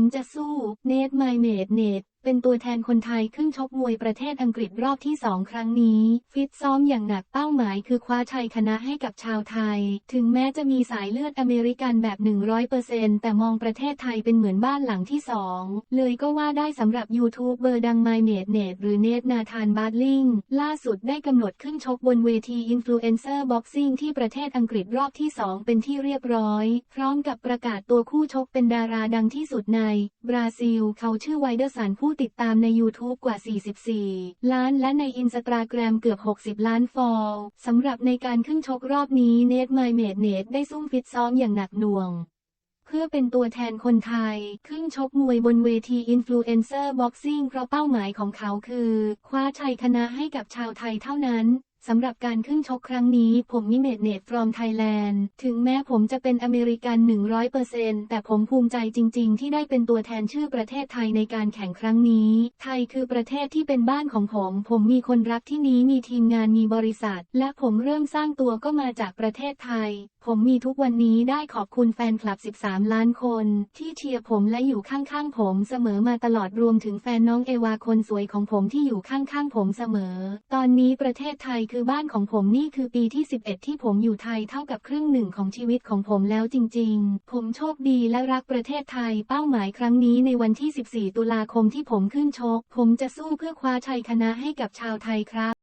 ผมจะสู้ เนทไมเมดเนท เป็นตัวแทนคนไทยขึ้นชกมวยประเทศอังกฤษรอบที่สองครั้งนี้ ฟิตซ้อมอย่างหนักเป้าหมายคือคว้าชัยชนะให้กับชาวไทย ถึงแม้จะมีสายเลือดอเมริกันแบบ 100%แต่มองประเทศไทยเป็นเหมือนบ้านหลังที่สองเลยก็ว่าได้สำหรับยูทูบเบอร์ดังไมเมดเนทหรือเนทนาธานบาร์ลิงล่าสุดได้กำหนดขึ้นชกบนเวทีอินฟลูเอนเซอร์บ็อกซิ่งที่ประเทศอังกฤษรอบที่สองเป็นที่เรียบร้อย พร้อมกับประกาศตัวคู่ชกเป็นดาราดังที่สุดใน บราซิล เขาชื่อไวเดอร์สันผู้ติดตามใน YouTube กว่า 44 ล้านและในอินสตาแกรมเกือบ 60 ล้านฟอลสำหรับในการขึ้นชกรอบนี้เนทไมเมดเนทได้ซุ่มฟิตซ้อมอย่างหนักหน่วง เพื่อเป็นตัวแทนคนไทย ขึ้นชกมวยบนเวทีอินฟลูเอนเซอร์บ็อกซิ่งเพราะเป้าหมายของเขาคือ คว้าชัยชนะให้กับชาวไทยเท่านั้น สำหรับการขึ้นชกครั้งนี้ผมมิเมดเนตฟรอมไทยแลนด์ถึงแม้ผมจะเป็นอเมริกัน 100%แต่ผมภูมิใจจริง ๆ ที่ได้เป็นตัวแทนชื่อประเทศไทยในการแข่งครั้งนี้ ไทยคือประเทศที่เป็นบ้านของผม ผมมีคนรักที่นี้มีทีมงานมีบริษัท และผมเริ่มสร้างตัวก็มาจากประเทศไทย ผมมีทุกวันนี้ได้ขอบคุณแฟนคลับ 13 ล้านคน ที่เชียร์ผมและอยู่ข้างๆผมเสมอมาตลอดรวมถึงแฟนน้องเอวาคนสวยของผมที่อยู่ข้างๆผมเสมอ ตอนนี้ประเทศไทยคือบ้านของผมนี่คือปีที่ 11 ที่ผมอยู่ไทยเท่ากับครึ่งหนึ่งของชีวิตของผมแล้วจริง ๆ ผมโชคดีและรักประเทศไทย เป้าหมายครั้งนี้ในวันที่ 14 ตุลาคมที่ผมขึ้นชก ผมจะสู้เพื่อคว้าชัยชนะให้กับชาวไทยครับ